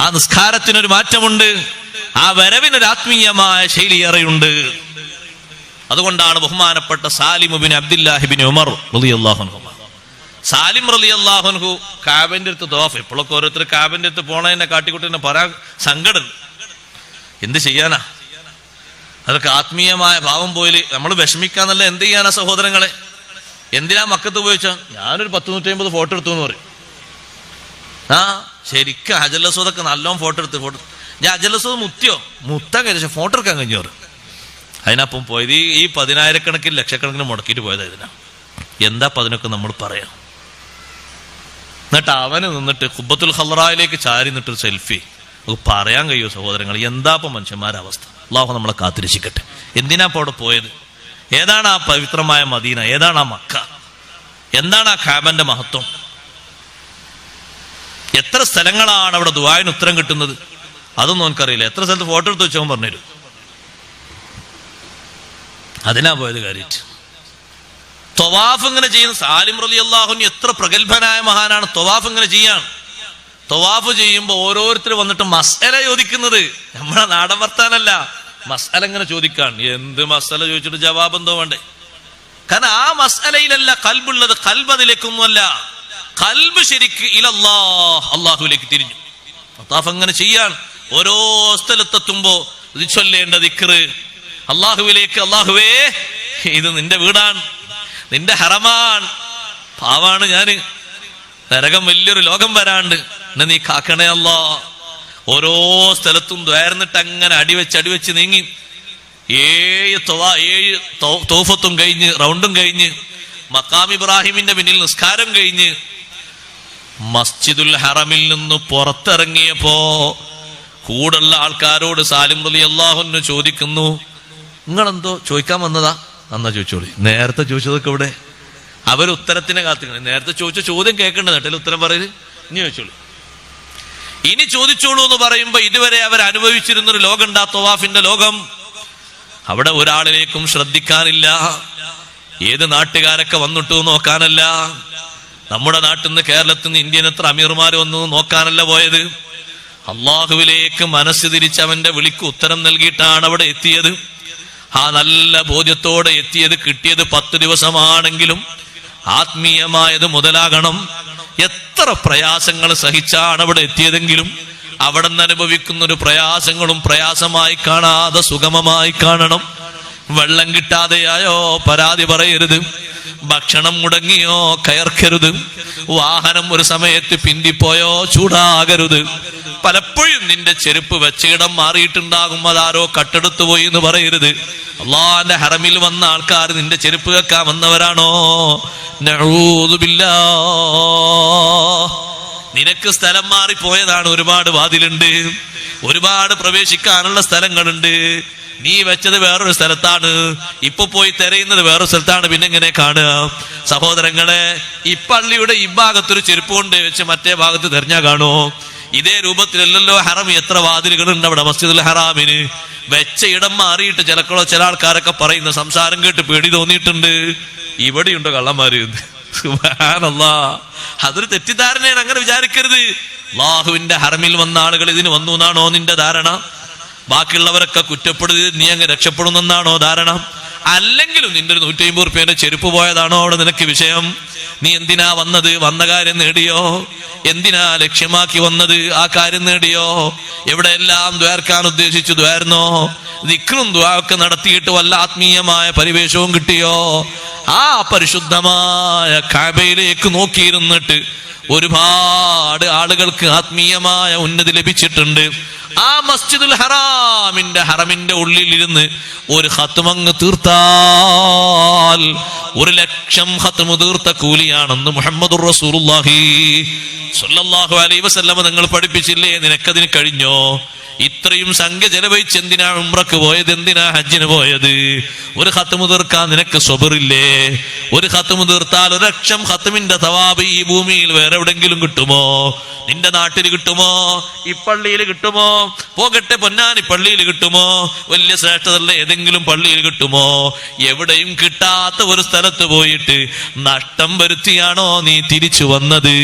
ആ നിസ്കാരത്തിനൊരു മാറ്റമുണ്ട്. ആ വരവിനൊരു ആത്മീയമായ ശൈലിയേറെയുണ്ട് അതുകൊണ്ടാണ് ബഹുമാനപ്പെട്ട സാലിമുബിൻ അബ്ദുല്ലാഹിബിൻ ഉമർ റളിയല്ലാഹു സാലിം റലി അള്ളാഹുൻഹു കാബിന്റെ അടുത്ത് തോഫ് ഇപ്പോഴൊക്കെ ഓരോരുത്തർ കാബിന്റെ അടുത്ത് പോണതിനെ കാട്ടിക്കുട്ടിനെ പറയാൻ സങ്കടം. എന്ത് ചെയ്യാനാ? അതൊക്കെ ആത്മീയമായ ഭാവം പോയിൽ നമ്മൾ വിഷമിക്കാന്നല്ല എന്ത് ചെയ്യാനാ സഹോദരങ്ങളെ? എന്തിനാ മക്കത്ത് ഉപയോഗിച്ചാ ഞാനൊരു പത്ത് നൂറ്റി അമ്പത് ഫോട്ടോ എടുത്തു എന്ന് പറയും. ആ ശരിക്കും അജലസോദൊക്കെ നല്ലോണം ഫോട്ടോ എടുത്ത് ഫോട്ടോ ഞാൻ അജലസോദ് മുത്തിയോ? മുത്താൻ കഴിച്ച ഫോട്ടോ എടുക്കാൻ കഴിഞ്ഞു പറയും അതിനപ്പം പോയത് ഈ ഈ പതിനായിരക്കണക്കിന് ലക്ഷക്കണക്കിന് മുടക്കിയിട്ട് പോയത് ഇതിനാ. എന്താ പതിനൊക്കെ നമ്മൾ പറയാം? എന്നിട്ട് അവന് നിന്നിട്ട് കുബത്തുൽ ഹലറായിലേക്ക് ചാരി നിന്നിട്ട് സെൽഫി പറയാൻ കഴിയുമോ സഹോദരങ്ങൾ എന്താ ഇപ്പം മനുഷ്യന്മാരുടെ അവസ്ഥ? അള്ളാഹു നമ്മളെ കാത്തിരക്ഷിക്കട്ടെ എന്തിനാ ഇപ്പോൾ അവിടെ പോയത്? ഏതാണ് ആ പവിത്രമായ മദീന? ഏതാണ് ആ മക്ക? എന്താണ് ആ ഖാബന്റെ മഹത്വം? എത്ര സ്ഥലങ്ങളാണ് അവിടെ ദുബായിന് ഉത്തരം കിട്ടുന്നത്? അതൊന്നും എനിക്കറിയില്ല എത്ര സ്ഥലത്ത് ഫോട്ടോ എടുത്ത് വെച്ചവൻ പറഞ്ഞുതരും. അതിനാ പോയത് കാര്യമായിട്ട് തൊവാഫ് ഇങ്ങനെ ചെയ്യുന്ന സാലിം റലി അള്ളാഹുന് എത്ര പ്രഗത്ഭനായ മഹാനാണ് തൊവാഫ് ഇങ്ങനെ ചെയ്യാൻ തൊവാഫ് ചെയ്യുമ്പോൾ ഓരോരുത്തർ വന്നിട്ട് മസല ചോദിക്കുന്നത്. നമ്മളെ നാടൻ വർത്താനല്ല. മസല ഇങ്ങനെ ചോദിക്കാൻ എന്ത് മസല ചോദിച്ചിട്ട് ജവാബ് എന്തോ വേണ്ടേ? കാരണം ആ മസലയിലല്ല കൽബുള്ളത്. കൽബ് അതിലേക്കൊന്നുമല്ല. കൽബ് ശരിക്ക് ഇലല്ലാ അള്ളാഹുലേക്ക് തിരിഞ്ഞു. അത്താഫ് അങ്ങനെ ചെയ്യാൻ ഓരോ സ്ഥലത്തെത്തുമ്പോ ചൊല്ലേണ്ട ദിക്റ് അള്ളാഹുവിലേക്ക് അള്ളാഹുവേ ഇത് നിന്റെ വീടാണ് നിന്റെ ഹറമാണ് പാവാണ് ഞാൻ. നരകം വലിയൊരു ലോകം വരാണ്ട്. എന്നെ നീ കാക്കണേ അല്ലാ ഓരോ സ്ഥലത്തും ദ്വാരന്നിട്ട് അങ്ങനെ അടിവെച്ച് അടിവെച്ച് നീങ്ങി. ഏഴ് തൊവ ഏഴ് തൗഫത്തും കഴിഞ്ഞ് റൗണ്ടും കഴിഞ്ഞ് മക്കാം ഇബ്രാഹിമിന്റെ പിന്നിൽ നിസ്കാരം കഴിഞ്ഞ് മസ്ജിദുൽ ഹറമിൽ നിന്ന് പുറത്തിറങ്ങിയപ്പോ കൂടുള്ള ആൾക്കാരോട് സാലിം റലി അള്ളാഹുന്ന് ചോദിക്കുന്നു നിങ്ങളെന്തോ ചോദിക്കാൻ വന്നതാ? എന്നാ ചോദിച്ചോളി. നേരത്തെ ചോദിച്ചതൊക്കെ ഇവിടെ അവർ ഉത്തരത്തിനെ കാത്തിക്കണം നേരത്തെ ചോദിച്ച ചോദ്യം കേൾക്കേണ്ടത് കേട്ടല്ലേ ഉത്തരം പറയൽ? ഇനി ചോദിച്ചോളൂ. ഇനി ചോദിച്ചോളൂ എന്ന് പറയുമ്പോ ഇതുവരെ അവർ അനുഭവിച്ചിരുന്നൊരു ലോകം ഉണ്ടാ തൊവാഫിന്റെ ലോകം. അവിടെ ഒരാളിലേക്കും ശ്രദ്ധിക്കാനില്ല. ഏത് നാട്ടുകാരൊക്കെ വന്നിട്ടു നോക്കാനല്ല. നമ്മുടെ നാട്ടിൽ നിന്ന് കേരളത്തിൽ നിന്ന് ഇന്ത്യൻ എത്ര അമീർമാർ വന്നു നോക്കാനല്ല പോയത്? അള്ളാഹുവിലേക്ക് മനസ്സ് തിരിച്ച് അവന്റെ വിളിക്ക് ഉത്തരം നൽകിയിട്ടാണ് അവിടെ എത്തിയത്. ആ നല്ല ബോധ്യത്തോടെ എത്തിയത് കിട്ടിയത് പത്ത് ദിവസമാണെങ്കിലും ആത്മീയമായത് മുതലാകണം. എത്ര പ്രയാസങ്ങൾ സഹിച്ചാണ് അവിടെ എത്തിയതെങ്കിലും അവിടെ നിന്ന് അനുഭവിക്കുന്ന ഒരു പ്രയാസങ്ങളും പ്രയാസമായി കാണാതെ സുഗമമായി കാണണം. വെള്ളം കിട്ടാതെയായോ പരാതി പറയരുത്. ഭക്ഷണം മുടങ്ങിയോ കയർക്കരുത്. വാഹനം ഒരു സമയത്ത് പിന്തിപ്പോയോ ചൂടാകരുത്. പലപ്പോഴും നിന്റെ ചെരുപ്പ് വെച്ചയിടം മാറിയിട്ടുണ്ടാകും അതാരോ കട്ടെടുത്തു പോയി എന്ന് പറയരുത്. അള്ളാന്റെ ഹറമിൽ വന്ന ആൾക്കാർ നിന്റെ ചെരുപ്പ് വെക്കാൻ വന്നവരാണോ. നിനക്ക് സ്ഥലം മാറിപ്പോയതാണ് ഒരുപാട് വാതിലുണ്ട്. ഒരുപാട് പ്രവേശിക്കാനുള്ള സ്ഥലങ്ങളുണ്ട്. നീ വെച്ചത് വേറൊരു സ്ഥലത്താണ്. ഇപ്പൊ പോയി തെരയുന്നത് വേറൊരു സ്ഥലത്താണ്. പിന്നെ എങ്ങനെ കാണുക? സഹോദരങ്ങളെ ഈ പള്ളിയുടെ ഈ ഭാഗത്തൊരു ചെരുപ്പ് കൊണ്ട് വെച്ച് മറ്റേ ഭാഗത്ത് തെരഞ്ഞാ കാണുമോ ഇതേ രൂപത്തിലല്ലല്ലോ ഹറം. എത്ര വാതിലുകളുണ്ട് അവിടെ മസ്ജിദുൽ ഹറാമിന്. വെച്ച ഇടം മാറിയിട്ട് ചിലക്കളോ ചില ആൾക്കാരൊക്കെ പറയുന്ന സംസാരം കേട്ട് പേടി തോന്നിയിട്ടുണ്ട്. ഇവിടെയുണ്ടോ കള്ളന്മാര്. അതൊരു തെറ്റിദ്ധാരണയാണ്. അങ്ങനെ വിചാരിക്കരുത്. അള്ളാഹുവിന്റെ ഹറമിൽ വന്ന ആളുകൾ ഇതിന് വന്നു എന്നാണോ നിന്റെ ധാരണ? ബാക്കിയുള്ളവരൊക്കെ കുറ്റപ്പെടുത്തി നീ അങ്ങ് രക്ഷപ്പെടുന്നെന്നാണോ ധാരണ? അല്ലെങ്കിലും നിന്റെ ഒരു നൂറ്റി അമ്പത് റുപ്യേന്റെ ചെരുപ്പ് പോയതാണോ അവിടെ നിനക്ക് വിഷയം? നീ എന്തിനാ വന്നത്? വന്ന കാര്യം നേടിയോ? എന്തിനാ ലക്ഷ്യമാക്കി വന്നത്? ആ കാര്യം നേടിയോ? എവിടെയെല്ലാം ദ്വാർക്കാൻ ഉദ്ദേശിച്ചു ദ്വാരുന്നോ? ദിക്റും ദ്വാരൊക്കെ നടത്തിയിട്ട് വല്ല ആത്മീയമായ പരിവേഷവും കിട്ടിയോ? ആ പരിശുദ്ധമായ കാബയിലേക്ക് നോക്കിയിരുന്നിട്ട് ഒരുപാട് ആളുകൾക്ക് ആത്മീയമായ ഉന്നതി ലഭിച്ചിട്ടുണ്ട്. ആ മസ്ജിദുൽ ഹറാമിന്റെ ഹറമിന്റെ ഉള്ളിലിരുന്ന് ഒരു ഹത്തുമങ്ങ് തീർത്താൽ ഒരു ലക്ഷം ഹത്തുമ് തീർത്ത കൂലിയാണെന്ന് മുഹമ്മദ് സ്വല്ലല്ലാഹു അലൈഹി നിങ്ങൾ പഠിപ്പിച്ചില്ലേ? നിനക്കതിന് കഴിഞ്ഞോ? ഇത്രയും സംഖ്യ ചെലവഴിച്ച് എന്തിനാ ഉംറക്ക് പോയത്? എന്തിനാ ഹജ്ജിന് പോയത്? ഒരു ഹത്തുമു തീർക്കാൻ നിനക്ക് സ്വബറില്ലേ? ഒരു ഹത്തുമു തീർത്താൽ ഒരു ലക്ഷം ഹത്തുമിന്റെ തവാബ് ഈ ഭൂമിയിൽ വേറെ എവിടെങ്കിലും കിട്ടുമോ? നിന്റെ നാട്ടിൽ കിട്ടുമോ? ഈ പള്ളിയിൽ കിട്ടുമോ? പോകട്ടെ പൊന്നാനി പള്ളിയിൽ കിട്ടുമോ? വലിയ ശ്രേഷ്ഠതല്ല ഏതെങ്കിലും പള്ളിയിൽ കിട്ടുമോ? എവിടെയും കിട്ടാത്ത ഒരു സ്ഥലത്ത് പോയിട്ട് നഷ്ടം വരുത്തിയാണോ നീ തിരിച്ചു വന്നത്?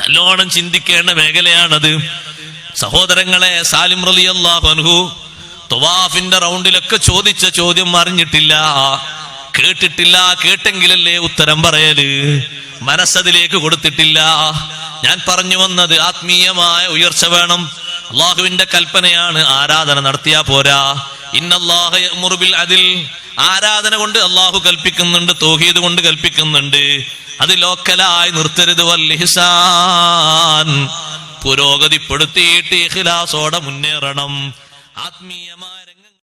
നല്ലോണം ചിന്തിക്കേണ്ട മേഖലയാണത്. സഹോദരങ്ങളെ സാലിം റലി അൻഹു തുവാഫിന്റെ റൗണ്ടിലൊക്കെ ചോദിച്ച ചോദ്യം അറിഞ്ഞിട്ടില്ല. കേട്ടിട്ടില്ല കേട്ടെങ്കിലല്ലേ ഉത്തരം പറയൽ? മനസ്സതിലേക്ക് കൊടുത്തിട്ടില്ല. ഞാൻ പറഞ്ഞു വന്നത് ആത്മീയമായ ഉയർച്ച വേണം. അള്ളാഹുവിന്റെ കൽപ്പനയാണ് ആരാധന നടത്തിയാ പോരാ. ഇന്നല്ലാഹ മുറിവിൽ അതിൽ ആരാധന കൊണ്ട് അള്ളാഹു കൽപ്പിക്കുന്നുണ്ട് തൗഹീദ് കൊണ്ട് കൽപ്പിക്കുന്നുണ്ട്. അത് ലോക്കലായി നിർത്തരുത് വല്ലിഹിസാൻ പുരോഗതിപ്പെടുത്തിയിട്ട് ഇഖ്ലാസോടെ മുന്നേറണം. ആത്മീയമായ